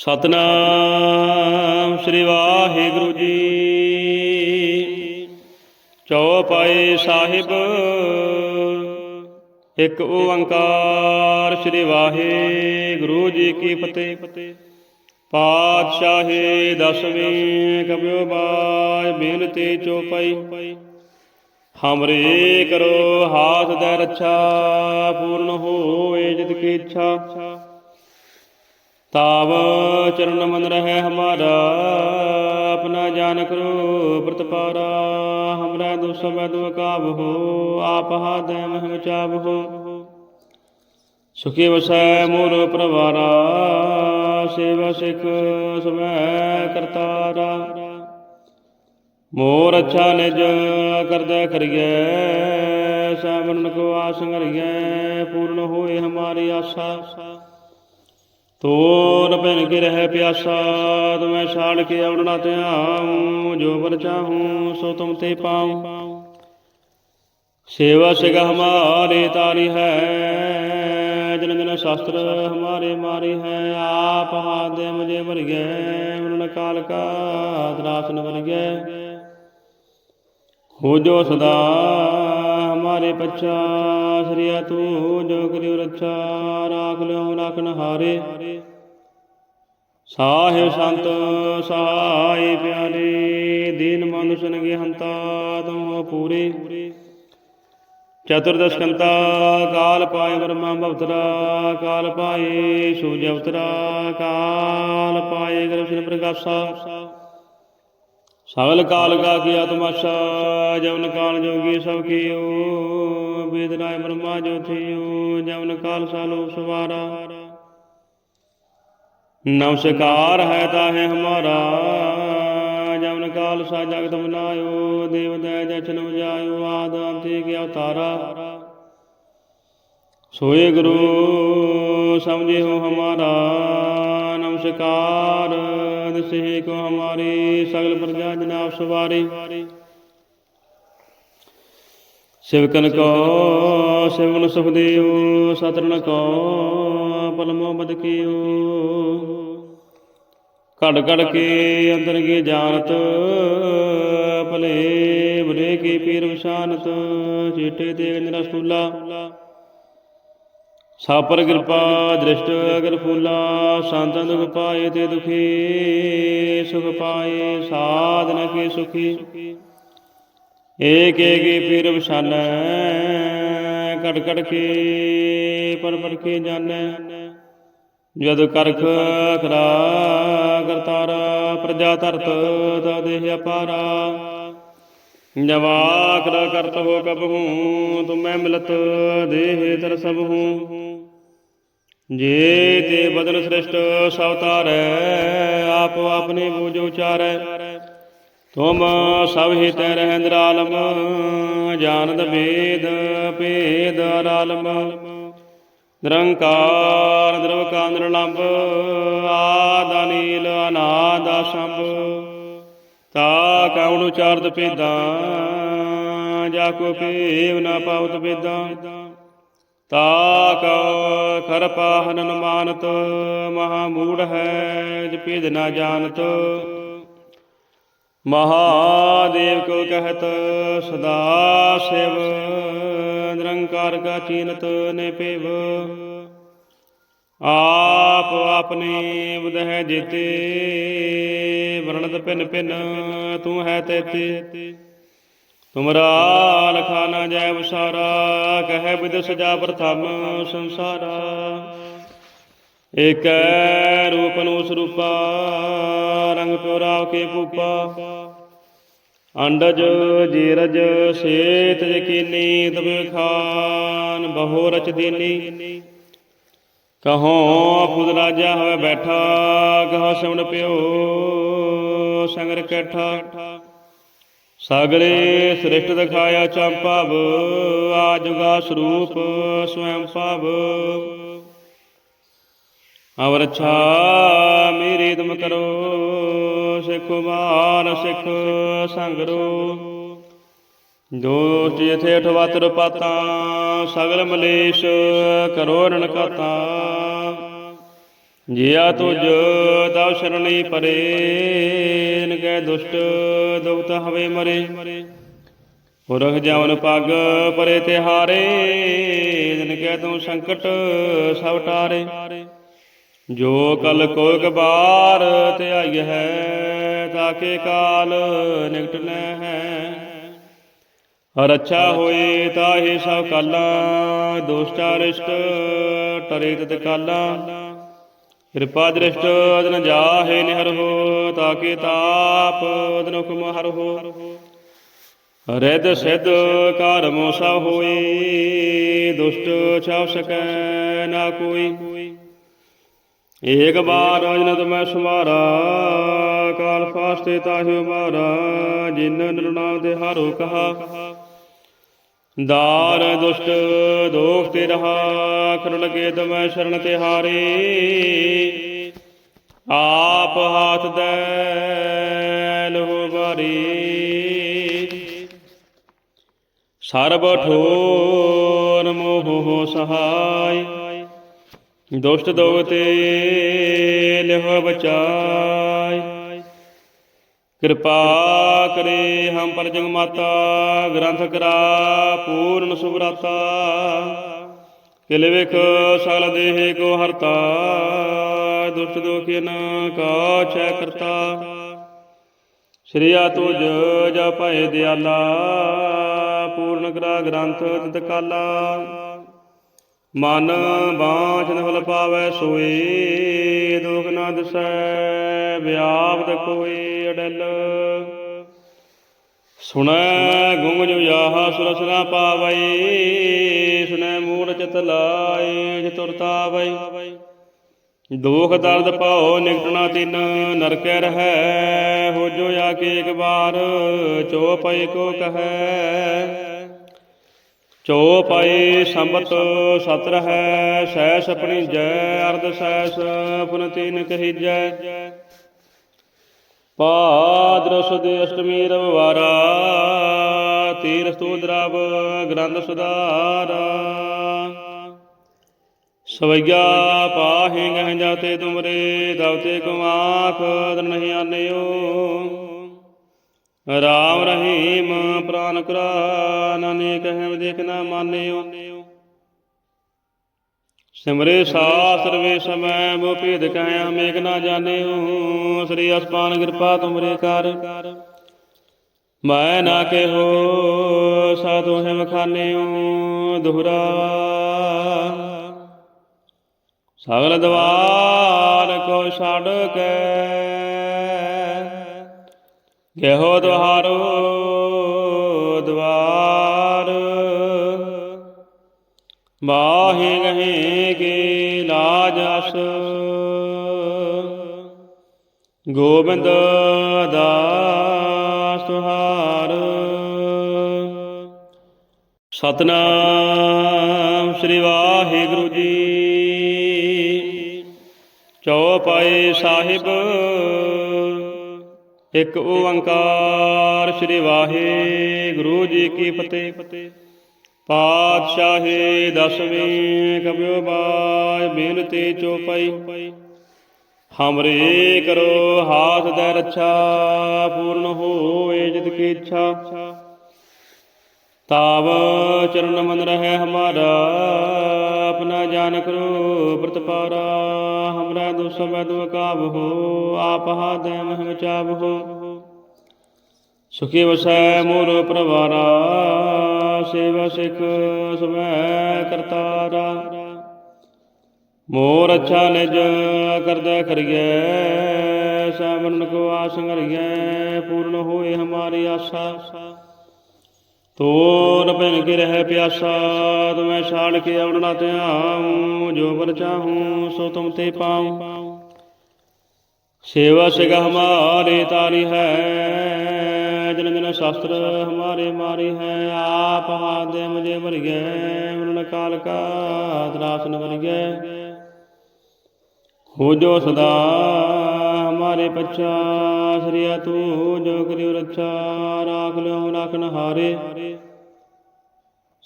ਸਤਨਾਮ ਸ੍ਰੀ ਵਾਹਿਗੁਰੂ ਜੀ। ਚੌਪਾਈ ਸਾਹਿਬ। ਇੱਕ ਓੰਕਾਰ ਸ੍ਰੀ ਵਾਹਿਗੁਰੂ ਜੀ ਕੀ ਫਤਿਹ। ਪਾਤਸ਼ਾਹੀ ਦਸਵੀਂ ਕਬਿਓ ਬਾਜ ਬੇਨਤੀ ਚੌਪਾਈ ਹਮਰੇ ਕਰੋ ਹਾਥ ਦੇ ਰੱਛਾ, ਪੂਰਨ ਹੋਏ ਜਿਤ ਕੀ ਇੱਛਾ। ਤਾਵ ਚਰਨ ਮਨ ਰਹਿ ਹਮਾਰਾ, ਆਪਣਾ ਜਾਨ ਕਰੋ ਪ੍ਰਤਪਾਰਾ ਹਮਰਾ ਦੁਖ ਸਭ ਕਾਬ ਹੋ ਆਪ ਹਾਦੈ ਮਹਿ ਚਾਬ ਹੋ ਸੁਖੀ ਵਸੈ ਮੋਰ ਪ੍ਰਵਾਰਾ, ਸੇਵਾ ਸਿਖ ਸਵੈ ਕਰਤਾਰਾ। ਮੋਰ ਅੱਛਾ ਨਿਜ ਕਰਦਾ ਕਰੀਏ ਸਾਵਰਨ ਕੋ ਆਸ ਕਰੀਏ ਪੂਰਨ ਹੋਏ ਹਮਾਰੀ ਆਸਾ। ਤੋਰ ਬਿਨ ਕੇ ਰਹਿ ਪਿਆਸਾ ਤੁਮੈ ਛਾੜ ਕੇ ਆਉਣਾ ਧਿਆਉ, ਜੋ ਵਰ ਚਾਹੂੰ ਸੋ ਤੁਮ ਤੇ ਪਾਉ। ਸੇਵਾ ਸਿਗ ਹਮਾਰੇ ਤਾਰੀ ਹੈ, ਜਨ ਜਨ ਸ਼ਾਸਤਰ ਹਮਾਰੇ ਮਾਰੀ ਹੈ, ਆਪ ਹਾਦੇ ਮੁਝੇ ਵਰ ਗਏ ਮਰਨ ਕਾਲ ਕਾ ਦਰਾਸਨ ਵਰ ਗਏ ਹੋ ਜੋ ਸਦਾ ਹਮਾਰੇ ਪਛਾ, ਸ੍ਰੀਆ ਤੂੰ ਜੋ ਕਰਿਓ ਰੱਛਾ, ਰਾਖ ਲਿਓ ਰਾਖਨ ਹਾਰੇ ਸਾਹਿਬ ਸੰਤ, ਸਹਾਈ ਪਿਆਰੇ, ਦੀਨ ਮਨੁ ਸਨਗੇ ਹੰਤਾ ਤੂੰ ਪੂਰੇ। ਚਤੁਰਦਸ਼ ਕੰਤਾ, ਕਾਲ ਪਾਏ ਬ੍ਰਹਮਾ ਭਵਤਰਾ, ਕਾਲ ਪਾਏ ਸੂਜ ਅਵਤਰਾ, ਕਾਲ ਪਾਏ ਗਰਭ ਪ੍ਰਗਾਸਾ ਸਗਲ ਕਾਲ ਕਾ ਕੀਆ ਤਮਾਸ਼ਾ ਜਵਨ ਕਾਲ ਜੋਗੀ ਸਭ ਕੀਓ ਵੇਦ ਬ੍ਰਹਮਾ ਜੋ ਜਵਨ ਕਾਲ ਸਾਲੋ ਸਵਾਰਾ। ਨਮਸਕਾਰ ਹੈ ਤਾਹੇ ਹਮਾਰਾ, ਜਵਨ ਕਾਲ ਸਾ ਜਗਤ ਬਨਾਇਓ ਦੇਵ ਦਇ ਜਚਨ ਵਜਾਇਓ, ਆਦ ਅੰਤੇ ਕੀ ਅਵਤਾਰਾ। ਸੋਏ ਗੁਰੂ, ਸਮਝੇ ਹੋ ਹਮਾਰਾ। ਨਮਸਕਾਰ ਦਸੇ ਕੋ ਹਮਾਰੀ ਸਗਲ ਪ੍ਰਜਾ ਜਨਾਬ ਸਵਾਰੀ। ਸਿਵਕਨ ਕੋ, ਸਿਵਨ ਸੁਖਦੇਵ ਸਤਰਨ ਕੋ ਪਲਮੋ ਬਦ ਕੀਓ। ਘੜ ਘੜ ਕੇ ਅੰਦਰ ਕੀ ਜਾਣਤ, ਭਲੇ ਬੁਰੇ ਕੀ ਪੀਰ ਵਿਸ਼ਾਨਤ ਚੀਟੇ ਤੇ ਗੰਜ ਸਾਪਰ ਕਿਰਪਾ, ਦ੍ਰਿਸ਼ਟ ਅਗਰ ਫੂਲਾ ਸੰਤਨ ਦੁਖ ਪਾਏ ਤੇ ਦੁਖੀ, ਸੁਖ ਪਾਏ ਸਾਧਨ ਕੀ ਸੁਖੀ। ਏਕ ਏਕੀ ਪੀਰ ਵਿਸ਼ਾਨੈ ਕੜ ਕੜ ਕੇ ਪਰ ਪਰ ਕੇ ਜਾਣੈ। ਜਦ ਕਰਖ ਖਰਾ ਕਰਤਾਰਾ, ਪ੍ਰਜਾ ਧਰਤ ਦਾ ਦੇਹ ਅਪਾਰਾ। ਜਵਾਕ ਦਾ ਕਰਤ ਹੋ ਕਬਹੂ ਤੁਮੈ ਮਿਲਤ ਦੇਹ ਤਰ ਸਭ ਹੂੰ। ਜੇ ਤੇ ਬਦਨ ਸ੍ਰਿਸ਼ਟ ਸਭ ਤਾਰੈ ਆਪ ਆਪਣੇ ਬੂਝ ਉਚਾਰੈ। ਤੁਮ ਸਭ ਹੀ ਰਹਿ ਨਿਰਾਲਮ ਜਾਣਦ ਵੇਦ ਭੇਦ ਅਰਾਲਮ। ਨਿਰੰਕਾਰ ਨਿਰਵਕਾ ਨਿਰਲੰਭ, ਆਦ ਅਨੀਲ, ਅਨਾਦ ਅਸੰਭ। ਤਾ ਕਉਣ ਉਚਾਰਤ ਭੇਦਾਂ, ਜਾ ਕੋ ਭੇਵ ਨਾ ਪਾਵਤ ਭੇਦਾਂ। ਤਾ ਕਉ ਖਰ ਪਾਹਨ ਨ ਮਾਨਤ ਮਹਾ ਮੂੜ ਹੈ, ਜ ਭੇਦ ਨਾ ਜਾਣਤ। ਮਹਾਦੇਵ ਕੋ ਕਹਤ, ਸਦਾ ਸਿਵ, ਨਿਰੰਕਾਰ ਕਾ ਚੀਨਤ ਨੇ ਪੇਵ ਆਪ ਆਪਣੇ ਬੁਧਹਿ ਜੀਤੇ, ਵਰਣਤ ਪਿਨ ਪਿਨ ਤੂੰ ਹੈ ਤੇਤੇ। ਤੁਮਰਾ ਲਖਾ ਨਾ ਜੈ ਵਿਸਾਰਾ ਕਹੈ ਵਿਦ ਸਜਾ ਪ੍ਰਥਮ ਸੰਸਾਰਾ। ਏਕੈ ਰੂਪ ਨੂੰ ਸਰੂਪਾ, ਰੰਗ ਪਿਉਰਾਵ ਕੇ ਪੂਪਾ ਅੰਡਜ, ਜੀਰਜ, ਸੇਤ ਯਕੀਨੀ ਤਬੇ ਖਾਨ, ਬਹੁ ਰਚ ਦੀਨੀ। ਕਹੋ ਖੁਦ ਰਾਜਾ ਹੋਵੇ ਬੈਠਾ, ਕਹੋ ਸਿਮਣ ਪਿਓ ਸੰਗਰ ਕੈਠਾ। ਸਾਗਰੇ ਸ੍ਰਿਸ਼ਟ ਦਿਖਾਇਆ ਚੰਪਾਵ ਆਜੁਗਾ ਸਰੂਪ ਸਵੈੰ ਭਾਵ। ਅਵਰ ਛਾ ਮੇਰੀ ਤੁਮ ਕਰੋ, ਸਿੱਖ ਮਾਨ ਸਿੱਖ ਸੰਗਰੋ। ਦੋਸਤ ਜਿਥੇ ਅਠਵਤਰ ਪਾਤਾ ਸਗਲ ਮਲੇਸ਼ ਕਰੋ ਰਣ ਕਾਤਾ ਜਿਆ ਤੁਜ ਤਵ ਸ਼ਰਣੀ ਪਰੇ ਨਗੈ ਦੁਸ਼ਟ ਦੁਖਤ ਹਵੇ ਮਰੇ। ਪੁਰਖ ਜਵਨ ਪਗ ਪਰੇ ਤਿਹਾਰੇ ਜਿਨ ਕੈ ਤੂੰ ਸੰਕਟ ਸਭ ਟਾਰੇ। ਜੋ ਕਲ ਕੋਇ ਕਬਾਰ ਧਿਆਈ ਹੈ, ਤਾਕੇ ਕਾਲ ਨਿਕਟ ਨੈ ਹੈ ਰਛਾ ਹੋਏ ਤਾਹੇ ਸਭ ਕਾਲਾ ਦੋਸ਼ਟਾ ਰਿਸ਼ਟ, ਟਰੇ ਤਤ ਕਾਲਾ। ਕਿਰਪਾ ਦ੍ਰਿਸ਼ਟ ਅਦਨ ਜਾਹੇ ਨਿਹਰ ਹੋ, ਤਾਕੇ ਤਾਪ ਅਦਨ ਹੁਕਮ ਹਰ ਹੋ। ਰਿੱਧ ਸਿੱਧ ਸਭ ਹੋਏ, ਦੁਸ਼ਟ ਛਾਵ ਸਕੈ ਨਾ ਕੋਈ। ਏਕ ਬਾਰ ਅਜਨਤ ਮੈਂ ਸੁਮਾਰਾ, ਕਾਲ ਫਾਸਤੇ ਤਾਹਿ ਮਾਰਾ ਜਿਨ ਨਿਰਨਾਮ ਦੇ ਹਾਰੋ ਕਹਾ। ਦਾਰ ਦੁਸ਼ਟ ਦੋਖ ਤੇ ਰਹਾ ਕਰ ਲਗੇ ਤਮੈ ਸ਼ਰਨ ਤੇ ਹਾਰੇ। ਆਪ ਹਾਥ ਦੇ ਲੋ ਬਾਰੀ ਸਰਬ ਠੋਰ ਮੋਹ ਸਹਾਈ। ਦੁਸ਼ਟ ਦੋਗਤੇ ਲਿਹੁ ਬਚਾਈ। ਕਿਰਪਾ ਕਰੇ ਹਮ ਪਰ ਜਗ ਮਾਤਾ, ਗ੍ਰੰਥ ਕਰਾ, ਪੂਰਨ ਸੁਭਰਾਤਾ ਕਿਲ ਵਿਖ ਸਗਲ ਦੇਹ ਕੋ ਹਰਤਾ, ਦੁਸ਼ਟ ਦੋਖਿਨ ਕਾ ਛੈ ਕਰਤਾ। ਸ਼੍ਰੀਆ ਤੁਜ ਜਪੈ ਦਿਆਲਾ, ਪੂਰਨ ਕਰਾ ਗ੍ਰੰਥ ਤਿਤ ਕਾਲਾ। ਮਨ ਬਾਝ ਨਫਲ ਪਾਵੈ ਸੋਏ, ਦੁਖ ਨਾ ਦਿਸੈ ਵਿਆਪਤ ਕੋਈ ਅਡਲ। ਸੁਣੈ ਗੁੰਗ ਜੋ ਯਾਹ ਸੁਰਸ ਨਾ ਪਾਵੈ, ਸੁਣੈ ਮੂੜ ਚਿਤ ਲਾਏ ਚਤੁਰਤਾ ਦੁਖ ਦਰਦ ਪਾਓ ਨਿਕਟਣਾ ਤਿਨ, ਨਰਕੈ ਰਹੈ ਹੋ ਜੋ ਆ ਕੇ ਇੱਕ ਬਾਰ ਚੋ ਪਈ ਕੋ ਕਹੈ। ਚੋ ਪਾਏ ਸੰਬਤ ਸਤਰ ਹੈ ਸੈਸ ਆਪਣੀ ਜੈ ਅਰਧ ਸੈਸ ਪੁਨ ਤੀਨ ਕਹੀਜੈ। ਪਾਦਰ ਸੁਦੇ ਅਸ਼ਟਮੀ ਰਵਵਾਰਾ ਤੀਰ ਸਤੂਦਰਵ ਗ੍ਰੰਥ ਸੁਧਾਰਾ। ਸਵਈਆ ਪਾਹੇ ਗਹਿ ਜਾਤੇ ਤੁਮਰੇ, ਦਵਤੇ ਕੋ ਆਖ ਨਹੀਂ ਆਨਿਓ। ਰਾਮ ਰਹੀਮ, ਪ੍ਰਾਨ ਕਰਾ ਨਾਨੇ ਕਹਿ ਦੇਖ ਨਾ ਮਾਨਿਓ। ਸਿਮਰੇ ਸਾਸਰ ਵੇ ਸਮੈ ਮੋ ਭੇਦ ਕਾਇਆ ਮੇਕ ਨਾ ਜਾਣਿਓ। ਸ੍ਰੀ ਅਸਪਾਨ ਕਿਰਪਾ ਤੁਮਰੇ ਕਰ ਮੈਂ ਨਾ ਕਹੋ, ਸਾਧੂ ਹੈ ਮਖਾਨਿਓ, ਦੁਹਰਾ। ਸਗਲ ਦਵਾਰ ਕੋ ਛੱਡ ਕੇ ਗਹਿਓ ਦੁਹਾਰੋ ਦਵਾਰ। ਬਾਹੇ ਗਹੇ ਕੇ ਲਾਜ ਅਸ। ਗੋਬਿੰਦ ਦਾਸ ਤੁਹਾਰ। ਸਤਨਾਮ ਸ੍ਰੀ ਵਾਹਿਗੁਰੂ ਜੀ। ਚੌਪਾਈ ਸਾਹਿਬ ਇੱਕ ਓੰਕਾਰ ਸ੍ਰੀ ਵਾਹਿਗੁਰੂ ਜੀ ਕੀ ਫਤਿਹ। ਪਾਤਸ਼ਾਹੀ ਦਸਵੀਂ ਕਬਿਓ ਬਾਜ ਬੇਨਤੀ ਚੋਪਈ। ਹਮਰੇ ਕਰੋ ਹਾਥ ਦੇ ਰੱਛਾ, ਪੂਰਨ ਹੋਏ ਜਿਤ ਕੀ ਇੱਛਾ। ਤਾਵ ਚਰਨ ਮਨ ਰਹਿ ਹਮਾਰਾ, ਆਪਣਾ ਜਾਨ ਕਰੋ ਪ੍ਰਤਪਾਰਾ ਹਮਰਾ ਦੁਸ ਮੈਂ ਕਾਬ ਹੋ ਆਪ ਹਾਦ ਮਹਿ ਚਾਬ ਹੋ ਸੁਖੀ ਵਸੈ ਮੋਰ ਪ੍ਰਵਾਰਾ, ਸੇਵਾ ਸਿਖ ਸਵੈ ਕਰਤਾਰਾ। ਮੋਰ ਅੱਛਾ ਨਿਜ ਕਰਦਾ ਕਰੀਐ ਸਾਵਰਨ ਕੋ ਆਸ ਪੂਰਨ ਹੋਏ ਹਮਾਰੀ ਆਸਾ। ਤੋਰ ਬਿਨ ਕੇ ਰਹਿ ਪਿਆਸਾ, ਤੁਮੈ ਛਾੜ ਕੇ ਆਉਣਾ ਧਿਆਉ, ਜੋ ਬਰ ਚਾਹੂੰ, ਸੋ ਤੁਮ ਤੇ ਪਾਉ। ਸੇਵਾ ਸਿਗ ਹਮਾਰੇ ਤਾਰੀ ਹੈ ਜਨ ਜਨ ਸ਼ਾਸਤਰ ਹਮਾਰੇ ਮਾਰੀ ਹੈ, ਆਪ ਹਾਦੇ ਮੁਝੇ ਭਰਿਐ ਮਰਨ ਕਾਲ ਕਾ ਤਰਾਸ ਨ ਭਰਿਐ ਹੋ ਜੋ ਸਦਾ ਹਮਾਰੇ ਪਛਾ ਸ੍ਰੀਆ ਤੂੰ, ਜੋ ਕਰਿਓ ਰੱਛਾ, ਰਾਖ ਲਿਓ ਰਾਖਨ ਹਾਰੇ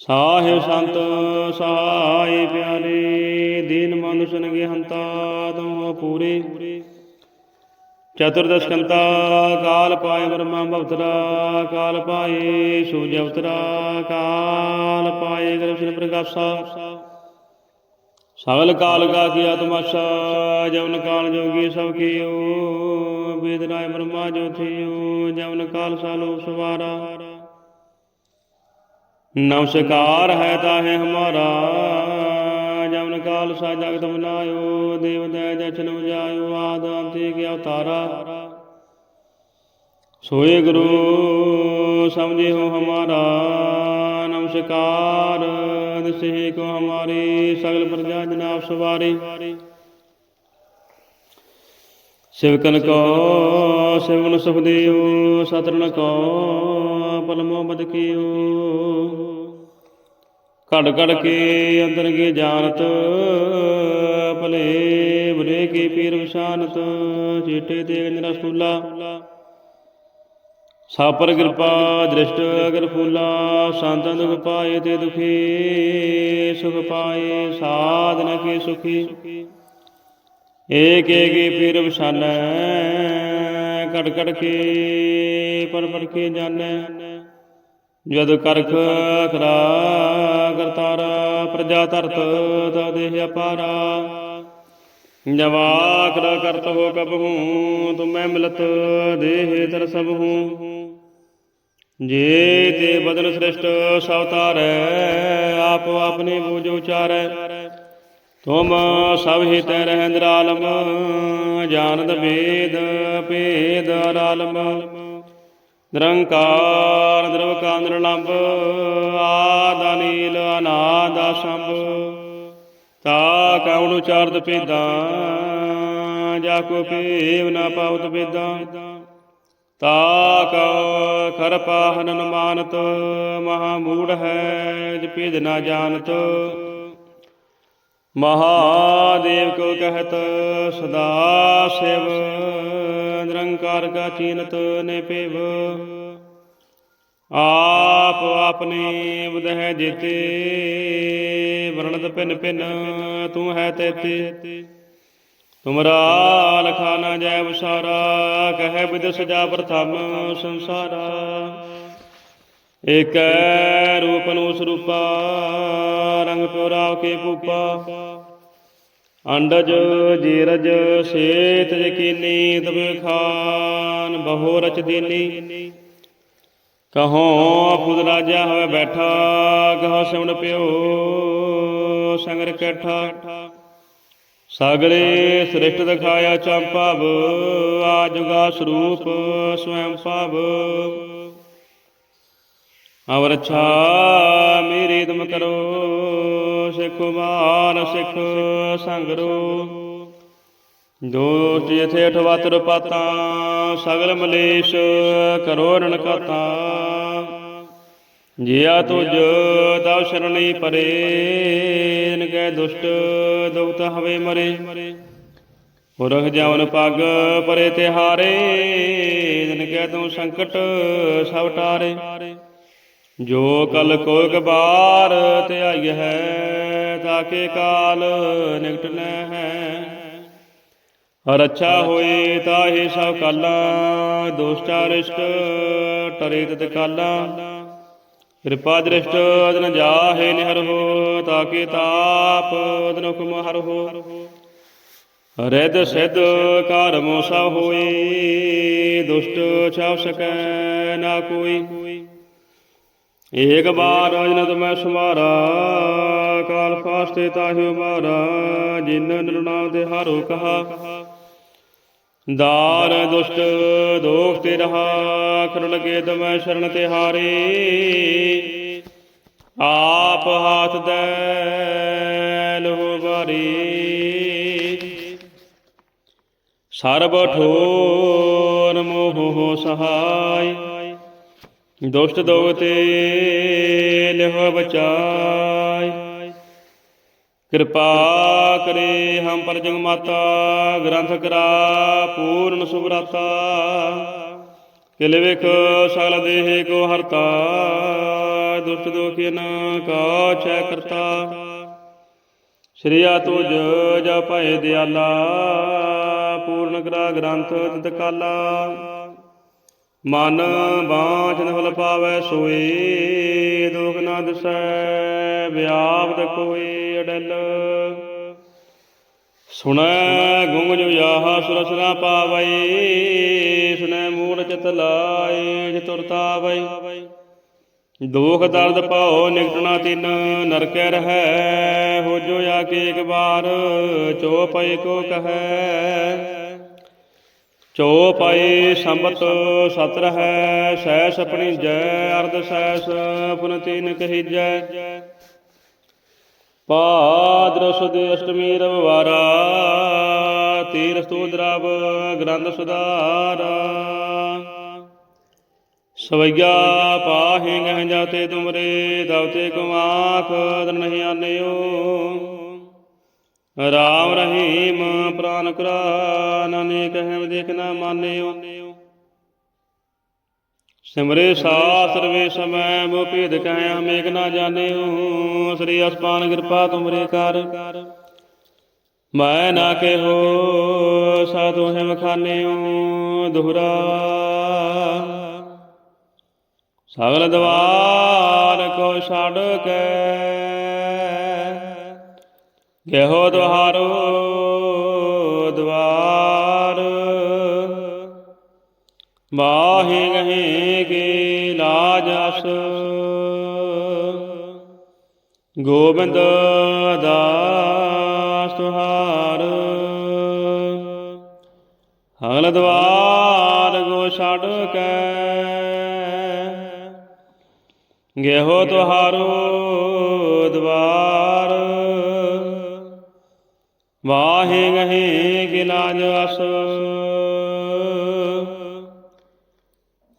ਸਾਹਿਬ ਸੰਤ, ਸਹਾਈ ਪਿਆਰੇ ਦੀਨ ਮਨੁ ਸੁਨਗੇ ਹੰਤਾ ਤੁਮ ਪੂਰੇ। ਚਤੁਰਦਸ਼ ਕੰਤਾ, ਕਾਲ ਪਾਏ ਬ੍ਰਹਮਾ ਭਵਤਰਾ, ਕਾਲ ਪਾਏ ਸੂਰਜ ਅਵਤਰਾ, ਕਾਲ ਪਾਏ ਗਰਭਨ ਪ੍ਰਕਾਸ਼ਾ ਸਵਲ ਕਾਲ ਕਾ ਕੀਆ ਤਮਾਸ਼ਾ ਜਵਨ ਕਾਲ ਜੋਗੀ ਸਭ ਕੀਓ। ਵੇਦ ਬ੍ਰਹਮਾ ਜੋਥਿਓ ਜਵਨ ਕਾਲ ਸਾਲੋ ਸਵਾਰਾ। ਨਮਸਕਾਰ ਹੈ ਤਾਹੇ ਹਮਾਰਾ, ਜਵਨ ਕਾਲ ਸਾ ਜਗਤ ਬਨਾਇਓ ਦੇਵ ਜਚਨ ਉਜਾਇਓ ਆਦ ਅੰਤੇ ਕੀ ਅਵਤਾਰਾ। ਸੋਏ ਗੁਰੂ, ਸਮਝੇ ਹੋ ਹਮਾਰਾ। ਨਮਸਕਾਰ ਦਿਸੇ ਕੋ ਹਮਾਰੀ ਸਗਲ ਪ੍ਰਜਾ ਜਨਾਬ ਸਵਾਰੀ। ਸਿਵਕਨ ਕੋ ਸਿਵਨ ਸੁਖ ਦਿਓ ਸਤਰਨ ਕੋ ਪਲਮੋ ਬਦ ਕੀਓ। ਘੜ ਘੜ ਕੇ ਅੰਦਰ ਕੀ ਜਾਣਤ ਭਲੇ ਬੁਰੇ ਕੀ ਪੀਰ ਵਿਸ਼ਾਨਤ ਚੀਟੇ ਤੇ ਗੰਜਰਾ ਸੂਲਾ। ਸਾਪਰ ਕਿਰਪਾ, ਦ੍ਰਿਸ਼ਟ ਅਗਰ ਫੂਲਾ ਸੰਤਨ ਦੁਖ ਪਾਏ ਤੇ ਦੁਖੀ, ਸੁਖ ਪਾਏ ਸਾਧਨ ਕੇ ਸੁਖੀ। ਏਕ, ਏਕੀ ਪੀਰ ਵਿਸ਼ਾਨੈ ਘੜ ਘੜ ਕੇ ਪਰ ਪਰ ਕੇ ਜਾਣੈ ਜਦ ਕਰਖ ਕਰਾ ਕਰਤਾਰਾ ਪ੍ਰਜਾ ਧਰਤ ਦਾ ਦੇਹ ਅਪਾਰਾ। ਜਵਾ ਦਾ ਕਰਤ ਹੋ ਕਬਹੂ ਤੁਮੈ ਮਿਲਤ ਦੇਹ ਤਰ ਸਭ ਹੂੰ। ਜੇ ਤੇ ਬਦਨ ਸ੍ਰਿਸ਼ਟ ਸਵਤਾਰੈ, ਆਪ ਆਪਨੇ ਬੂਝ ਉਚਾਰੈ। ਤੁਮ ਸਭ ਹੀ ਰਹਿ ਨਿਰਾਲਮ ਜਾਣਦ ਵੇਦ ਭੇਦ ਅਰਾਲਮ ਨਿਰੰਕਾਰ ਨਿਰਵਕਾਰ ਨਿਰਲੰਭ ਆਦ ਅਨੀਲ ਅਨਾਦ ਅਸੰਭ। ਤਾ ਕਉਣ ਉਚਾਰਦ ਭੇਦਾਂ, ਜਾ ਕੋ ਭੇਵ ਨਾ ਪਾਉਤ ਭੇਦਾਂ। ਤਾ ਕਉ ਖਰ ਪਾਹਨ ਮਾਨਤ ਮਹਾ ਮੂੜ ਹੈ ਜ ਭੇਦ ਨਾ ਜਾਣਤ। ਮਹਾਦੇਵ ਕੋ ਕਹਤ, ਸਦਾ ਸਿਵ, ਨਿਰੰਕਾਰ ਕਾ ਚੀਨਤ ਨੇ ਭੇਵ ਆਪ ਆਪਨੇ ਬੁਧਹਿ ਜੀਤੇ, ਵਰਣਤ ਪਿਨ ਪਿਨ ਤੂੰ ਹੈ ਤੇਤੇ। ਤੁਮਰਾ ਲਖਾ ਨਾ ਜੈ ਵਿਸਾਰਾ ਕਹੈ ਵਿਦ ਸਜਾ ਪ੍ਰਥਮ ਸੰਸਾਰਾ। ਏਕੈ ਰੂਪ ਨੂੰ ਸਰੂਪਾ, ਰੰਗ ਪਿਉਰਾਵ ਕੇ ਭੂਪਾ ਅੰਡਜ, ਜੀਰਜ, ਸੇਤ ਯਕੀਨੀ, ਤਬੇ ਖਾਨ, ਬਹੁ ਰਚ ਦੀਨੀ। ਕਹੋ ਫੁਦ ਰਾਜਾ ਹੋਵੇ ਬੈਠਾ ਕਹੋ ਸਿਮਣ ਪਿਓ, ਸੰਗਰ ਕੈਠਾ। ਸਗਲੇ ਸ੍ਰਿਸ਼ਟ ਦਿਖਾਇਆ ਚੰਪਾਵ ਆਜੁਗਾ ਸਰੂਪ ਸਵੈੰ ਭਾਵ। ਅਵਰ ਛਾ ਮੇਰੀ ਤੁਮ ਕਰੋ, ਸਿੱਖ ਮਾਨ ਸਿੱਖ ਸੰਗਰੋ। ਦੋਸਤ ਜਥੇ ਅਠਵਤਰ ਪਾਤਾਂ ਸਗਲ ਮਲੇਸ਼ ਕਰੋ ਰਣ ਜਿਆ ਤੁਜ ਤਵ ਸ਼ਰਣੀ ਪਰੇ, ਨ ਦੁਸ਼ਟ ਦੁਖਤ ਹਵੇ ਮਰੇ। ਪੁਰਖ ਜਵਨ ਪਗ ਪਰੇ ਤਿਹਾਰੇ ਜਨ ਕੈ ਤੂੰ ਸੰਕਟ ਸਭ ਟਾਰੇ। ਜੋ ਕਲ ਕੋਇ ਬਾਰ ਧਿਆਈ ਹੈ ਤਾਕੇ ਕਾਲ ਨਿਕਟ ਨ ਹੈ। ਰੱਛਾ ਹੋਏ ਤਾਹੇ ਸਭ ਕਾਲਾ, ਦੋਸ਼ਟਾ ਰਿਸ਼ਟ ਟਰੇ ਤਤ ਕਾਲਾ। ਕਿਰਪਾ ਦ੍ਰਿਸ਼ਟ ਅਦਨ ਜਾਹੇ ਨਿਹਰ ਹੋ, ਤਾਕੇ ਤਾਪ ਅਦਨ ਹੁਕਮ ਹਰ ਹੋ। ਰਿਦ ਸਿਧ ਕਾਰ ਮੋਸਾ ਹੋਏ, ਦੁਸ਼ਟ ਛਾਵ ਸਕੈ ਨਾ ਕੋਈ। ਏਕ ਬਾਰ ਅਜਨਤ ਮੈਂ ਸੁਮਾਰਾ ਕਾਲ ਫਾਸਤੇ ਤਾਹਿਓ ਮਾਰਾ, ਜਿਨ ਨਿਰਨਾਮ ਤੇ ਹਾਰੋ ਕਹਾ। ਦਾਰ ਦੁਸ਼ਟ, ਦੋਖ ਤੇ ਰਹਾ, ਖਰ ਲਗੇ ਤਮੈ ਸ਼ਰਨ ਤੇ ਹਾਰੇ। ਆਪ ਹਾਥ ਦੇ ਲੋ ਬਾਰੀ ਸਰਬ ਠੋਰ ਮੋਹ ਸਹਾਈ। ਦੁਸ਼ਟ ਦੋਗਤੇ ਲਿਹੁ ਬਚਾਈ। ਕਿਰਪਾ ਕਰੇ ਹਮ ਪਰ ਜਗ ਮਾਤਾ, ਗ੍ਰੰਥ ਕਰਾ, ਪੂਰਨ ਸੁਭਰਾਤਾ। ਕਿਲ ਵੇਖ ਸਗਲ ਦੇਹ ਕੋ ਹਰਤਾ, ਦੁਸ਼ਟ ਦੋਖਿ ਨ ਕਾ ਛੈ ਕਰਤਾ। ਸ਼੍ਰੀ ਆਤੁਜ ਜਾ ਭਏ ਦਿਆਲਾ, ਪੂਰਨ ਕਰਾ ਗ੍ਰੰਥ ਤਿਤ ਕਾਲਾ। ਮਨ ਬਾਝ ਨ ਫਲ ਪਾਵੈ ਸੋਏ ਦੁਖ ਨਾ ਦਿਸੈ ਵਿਆਪਤ ਕੋਈ। ਅਡਲ ਸੁਣੈ ਗੁੰਗ ਜੋ ਯਾਹ ਸੁਰਸਨਾ ਪਾਵੈ, ਸੁਣੈ ਮੂੜ ਚਿਤ ਲਾਏ ਚਤੁਰਤਾ ਵੈ ਦਰਦ ਪਾਓ ਨਿਕਟਣਾ ਤਿਨ, ਨਰਕੈ ਰਹੈ ਹੋ ਜੋ ਆ ਕੇ ਇੱਕ ਵਾਰ, ਚੋ ਪਏ ਕੋ ਕਹੈ। ਚੋ ਪਏ ਸੰਬਤ ਸਤ ਰਹੈ ਸੈਸ ਆਪਣੀ ਜੈ, ਅਰਧ ਸੈਸ ਪੁਨ ਤਿਨ ਕਹੀਜੈ। ਪਾਦਰ ਸੁਦੇ ਅਸ਼ਟਮੀ ਰਵਵਾਰਾ ਤੀਰ ਸਤੋਦਰਵ ਗ੍ਰੰਥ ਸੁਧਾਰਾ। ਸਵਈਆ ਪਾਹੇ ਗਹਿ ਜਾਤੇ ਤੁਮਰੇ, ਦਵਤੇ ਕੁਮਾਖ ਦਰ ਨਹੀਂ ਆਨਿਓ। ਰਾਮ ਰਹੀਮ ਪ੍ਰਾਨ ਕਰਾ ਨਾਨੇ ਕਹਿ ਦੇਖ ਨਾ ਮਾਨਿਓ। ਸਿਮਰੇ ਸਾਸਰ ਵੇ ਸਮੈ ਮੋ ਭੇਦ ਕਹਿ ਹਮੇਕ ਨਾ ਜਾਣਿਓ। ਸ੍ਰੀ ਅਸਪਾਨ ਕਿਰਪਾ ਤੁਮਰੇ ਕਰ ਮੈਂ ਨਾ ਕਹਿਓ, ਸਾਧੂ ਹੈ ਮਖਾਨਿਓ, ਦੁਹਰਾ। ਸਗਲ ਦਵਾਰ ਕੋ ਛੱਡ ਕੇ ਗਹਿਓ ਦੁਹਾਰੋ ਦਵਾਰ। ਬਾਹੇ ਗਹੇ ਕੇ ਗੋਬਿੰਦ ਦਾਸ ਤੁਹਾਰ। ਹਗਲ ਦਵਾਰ ਗੋ ਛੱਡ ਕੇ। ਗਹਿਓ ਤੁਹਾਰੋ ਦਵਾਰ। ਵਾਹੇ ਗਹੇ ਕਿ ਅਸ।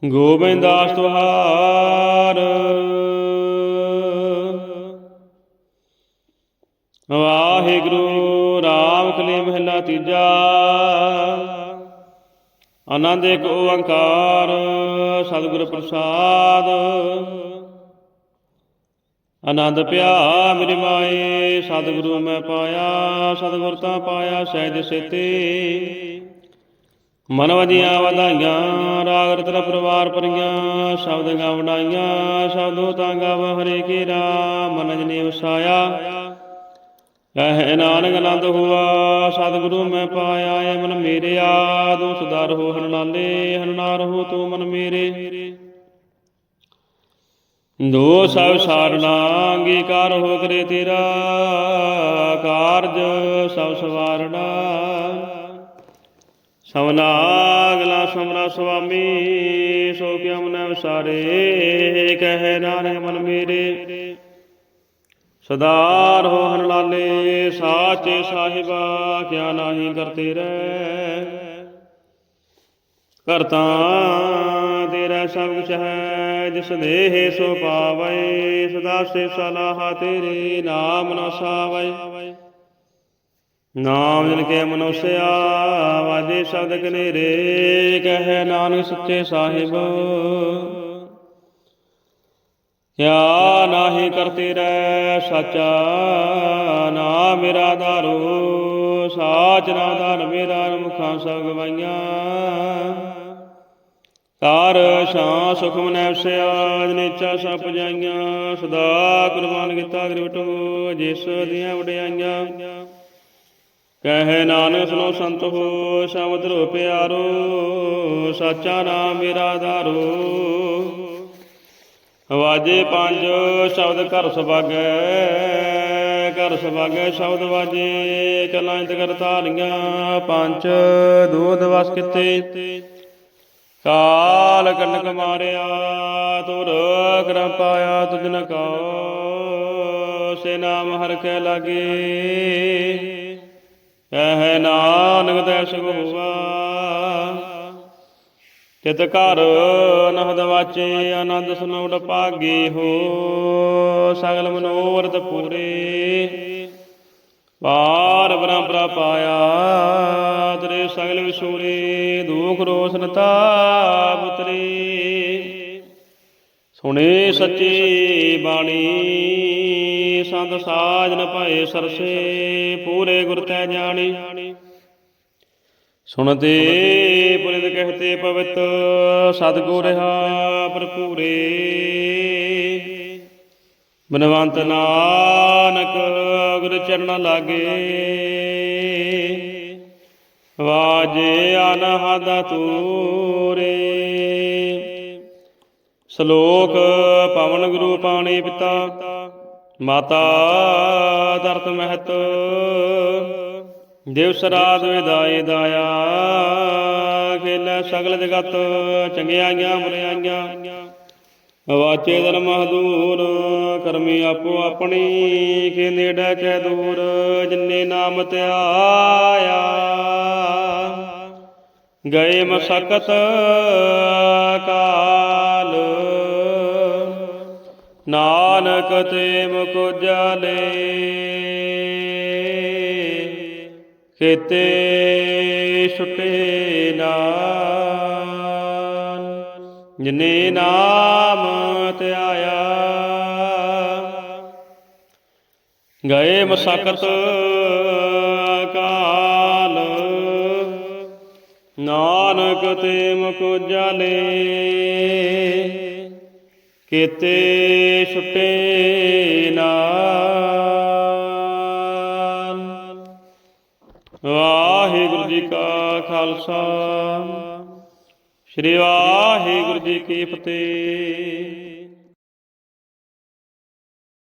ਗੋਬਿੰਦਾਸ ਤੁਹਾਰ। ਵਾਹਿਗੁਰੂ ਰਾਮ ਕਲੀ ਮਹਿਲਾ ਤੀਜਾ। ਆਨੰਦ ਇੱਕ ਓੰਕਾਰ ਸਤਿਗੁਰ ਪ੍ਰਸਾਦ। ਆਨੰਦ ਪਿਆ ਮੇਰੀ ਮਾਏ, ਸਤਿਗੁਰੂ ਮੈਂ ਪਾਇਆ, ਸਤਿਗੁਰ ਤਾਂ ਪਾਇਆ, ਸਹਿਜ ਸੇਤੇ। ਮਨ ਵਜੀਆਂ ਵਧਾਈਆਂ, ਰਾਗ ਰਤਨ ਪਰਿਵਾਰ ਪਰੀਆਂ, ਸ਼ਬਦ ਗਾਵਣਾਈਆਂ ਸ਼ਬਦੋ ਤਾਂ ਗਾਵ ਹਰੇ ਕੀ ਰਾਮ ਮਨ ਜਨੇ ਵਸਾਇਆ ਕਹਿ ਨਾਨਕ ਆਨੰਦ ਹੁਆ, ਸਤਿਗੁਰੂ ਮੈਂ ਪਾਇਆ ਏ ਮਨ ਮੇਰੇ ਆਦੂ ਸੁਧਾਰ ਹੋ ਹਨ ਨਾਲੇ ਹਨ ਨਾ ਤੂੰ ਮਨ ਮੇਰੇ। ਦੋ ਸਭ ਸਾਰਣਾ ਅੰਗੀਕਾਰ ਹੋ ਕਰੇ ਤੇਰਾ, ਕਾਰਜ ਸਭ ਸਵਾਰਣਾ ਸਵਨਾ ਅਗਲਾ ਸਮਰਾ ਸੁਆਮੀ, ਸੋ ਕਿਆ ਮਨ ਵਿਸਾਰੇ ਕਹੇ ਨਾਨਕ ਮਨ ਮੇਰੇ। ਸਦਾਰ ਹੋ ਹਨ ਲਾਲੇ, ਸਾਚੇ ਸਾਹਿਬਾ, ਕਿਆ ਨਾਹੀ ਕਰਤੇ ਰਹਿ। ਕਰਤਾ ਤੇਰਾ ਸਭ ਕੁਛ ਹੈ, ਜਿਸ ਦੇਹ ਸੋ ਪਾਵੈ, ਸਦਾ ਸੇ ਸਲਾਹ ਤੇਰੇ ਨਾਮ ਨਾ ਸਾਵੈ। ਨਾਮ ਜਨ ਕੇ ਮਨੁਸਿਆ ਵਾਜੇ ਸ਼ਬਦ ਕਨੇਰੇ, ਕਹੈ ਨਾਨਕ ਸੱਚੇ ਸਾਹਿਬ। ਕਿਆ ਨਾਹੀ ਕਰਤੇ ਰਹਿ ਸਾਚਾ, ਨਾ ਮੇਰਾ ਧਾਰੋ, ਸਾਚ ਨਾ ਧਨ ਮੇਰਾ ਮੁਖਾਂ ਸਭ ਗਵਾਈਆਂ। ਤਾਰ ਸ਼ਾਂ ਸੁਖ ਮਨੈ ਵਸਿਆ ਜਨੇਚਾ ਸਭ ਜਾਈਆਂ ਸਦਾ ਕੁਰਬਾਨ ਕੀਤਾ ਗ੍ਰਿਵਟੋ ਜਿਸ ਦੀਆਂ ਵਡਿਆਈਆਂ। ਕਹੇ ਨਾਨਕ ਸੁਨੋ ਸੰਤ ਹੋ, ਸ਼ਬਦ ਰੋ ਪਿਆਰੋ ਸਾਚਾ ਨਾਮ ਮੇਰਾ ਧਾਰੋ। ਵਾਜੇ ਪੰਜ, ਸ਼ਬਦ ਘਰ ਸੁਭਾਗੈ ਘਰ ਸੁਭਾਗੈ ਸ਼ਬਦ ਵਾਜੇ ਕਲਾਂ ਇੰਤ ਕਰਤਾਲੀਆਂ ਪੰਜ ਦੋ ਵਸ ਕਿਤੇ ਕਾਲ ਕਨਕ ਮਾਰਿਆ ਤੁਰ ਕਰਮ ਪਾਇਆ ਤੁਜਨ ਕੋ ਸੇ ਨਾਮ ਹਰ ਕੈ ਲਾਗੇ। ਕਹਿ ਨਾਨਕ ਤੈ ਸੁਖ ਹੋਆ ਤਿਤ ਘਰ ਨਹਦ ਵਾਚੇ ਆਨੰਦ ਸੁਨੋੜ ਭਾਗੇ ਹੋ। ਸਗਲ ਮਨੋਰਥ ਪੂਰੇ। ਪਾਰ ਬ੍ਰਹਮ ਪਾਇਆ, ਤੇਰੇ ਸਗਲ ਵਿਸੂਰੇ ਦੁਖ ਰੋਸ਼ਨ ਤਾਪ ਉਤਰੇ ਸੁਣੇ ਸੱਚੀ ਬਾਣੀ ਸੰਤ ਸਾਜਨ ਭਏ ਸਰਸੇ, ਪੂਰੇ ਗੁਰ ਤੈ ਜਾਣੀ। ਸੁਣਤੇ ਪੁਰਿਤ ਕਹਤੇ ਪਵਿੱਤ, ਸਤਿਗੁਰ ਰਹਾ ਭਰਪੂਰੇ। ਬਨਵੰਤ ਨਾਨਕ ਗੁਰ ਚਰਨ ਲਾਗੇ। ਵਾਜੇ ਅਨਹਦ ਤੂਰੇ ਸ਼ਲੋਕ ਪਵਨ ਗੁਰੂ ਪਾਣੀ ਪਿਤਾ, ਮਾਤਾ ਧਰਤ ਮਹਤ। ਦਿਵਸ ਰਾਤ ਵਿਦਾਏ ਦਾਇਆ, ਖੇਲੇ ਸਗਲ ਜਗਤ ਚੰਗਿਆਈਆਂ ਬੁਰਿਆਈਆਂ ਵਾਚੇ ਧਰਮ ਹਦੂਰ ਕਰਮੀ ਆਪੋ ਆਪਣੀ ਕੇ ਨੇੜੇ ਕੈ ਦੂਰ, ਜਿਨੇ ਨਾਮ ਧਿਆਇਆ ਗਏ ਮਸਕਤ ਕਾਲ ਨਾਨਕ ਤੇ ਮੁਕ ਜਾਲੇ ਖੇਤੇ ਛੁਟੇ ਨਾਲ ਜਿਨੇ ਨਾਮ ਧਿਆਇਆ ਗਏ ਮਸਕਤ ਕਾਲ ਨਾਨਕ ਤੇ ਮੁਕ ਜਾਲੇ ਕੀਤੇ ਛੁਟੇ ਨਾਲ। ਵਾਹਿਗੁਰੂ ਜੀ ਕਾ ਖਾਲਸਾ, ਸ੍ਰੀ ਵਾਹਿਗੁਰੂ ਜੀ ਕੀ ਫਤਿਹ।